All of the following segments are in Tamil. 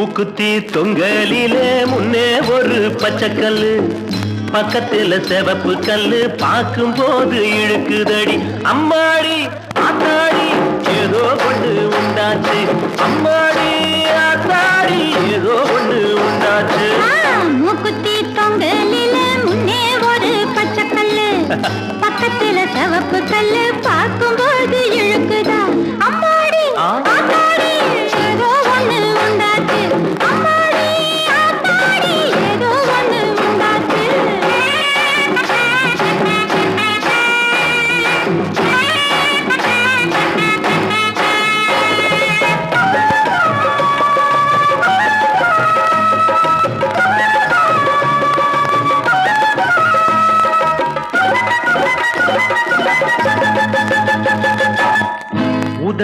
மூக்குத்தி தொங்கலிலே முன்னே ஒரு பச்சைக்கல்லு. பக்கத்துல சிவப்பு கல்லு. பார்க்கும்போது இழுக்குதடி. அம்மாடி ஆத்தாடி ஏதோ கொண்டு உண்டாச்சு. அம்மாடி ஆத்தாடி.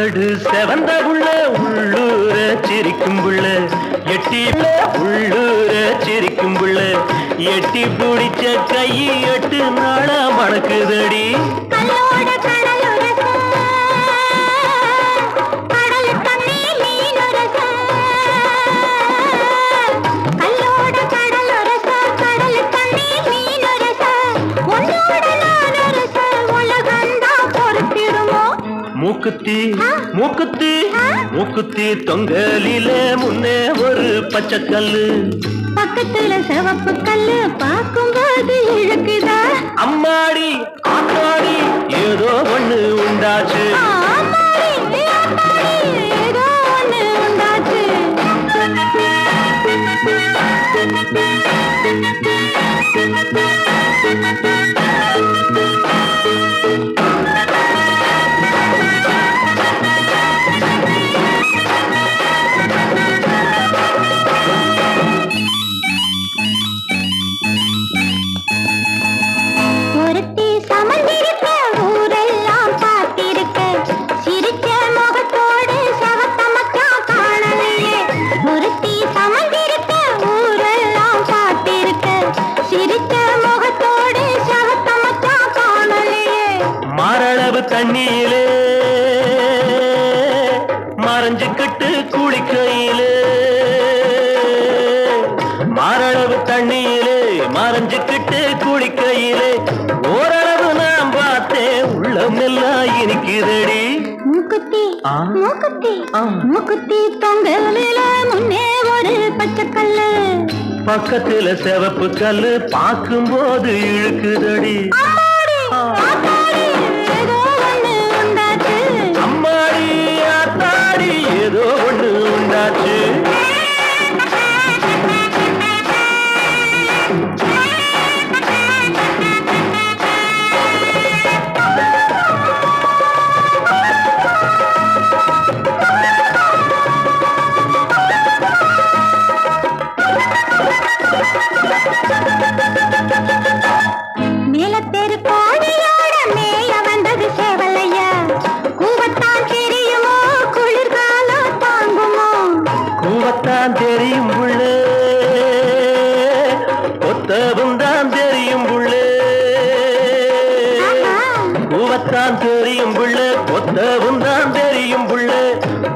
உதடு செவந்த உள்ள உள்ளூர சிரிக்கும் புள்ள. எட்டி உள்ளூர சிரிக்கும் புள்ள. எட்டி பிடிச்ச கை எட்டு நாளா மணக்குதடி. மூக்குத்தி. மூக்குத்தி. மூக்குத்தி தொங்கலில முன்னே ஒரு பச்சைக்கல்லு பக்கத்துல சிவப்பு கல்லு பார்க்கும்போது இழுக்குதா அம்மாடி ஆத்தாடி ஏதோ ஒண்ணு உண்டாச்சு மறைஞ்சுக்கிட்டு குளிக்கையிலே ஓரளவு நான் பார்த்தேன் உள்ளம் எல்லாம் இனிக்குதடி மூக்குத்தி. மூக்குத்தி. மூக்குத்தி தொங்கலில முன்னே ஒரு பச்சைக்கல்லு பக்கத்துல சிவப்பு கல்லு பார்க்கும்போது இழுக்குதடி ஒத்தவும் தான் தெரியும் புள்ளே. ஆஹா. கூவத்தான் தெரியும் புள்ளே ஒத்தவும் தான் தெரியும் புள்ளே.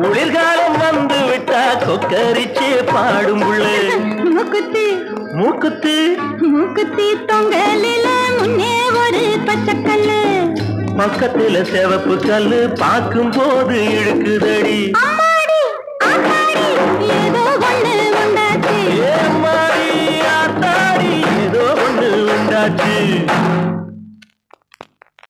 குளிர்காலம் வந்து விட்டா கொக்கரிச்சே பாடும் புள்ளே. மூக்குத்தி. மூக்குத்து. மூக்குத்தி தொங்கலில முன்னே ஒரு பச்சைக்கல்லு. பக்கத்துல சிவப்பு கல்லு பார்க்கும் போது இழுக்குதடி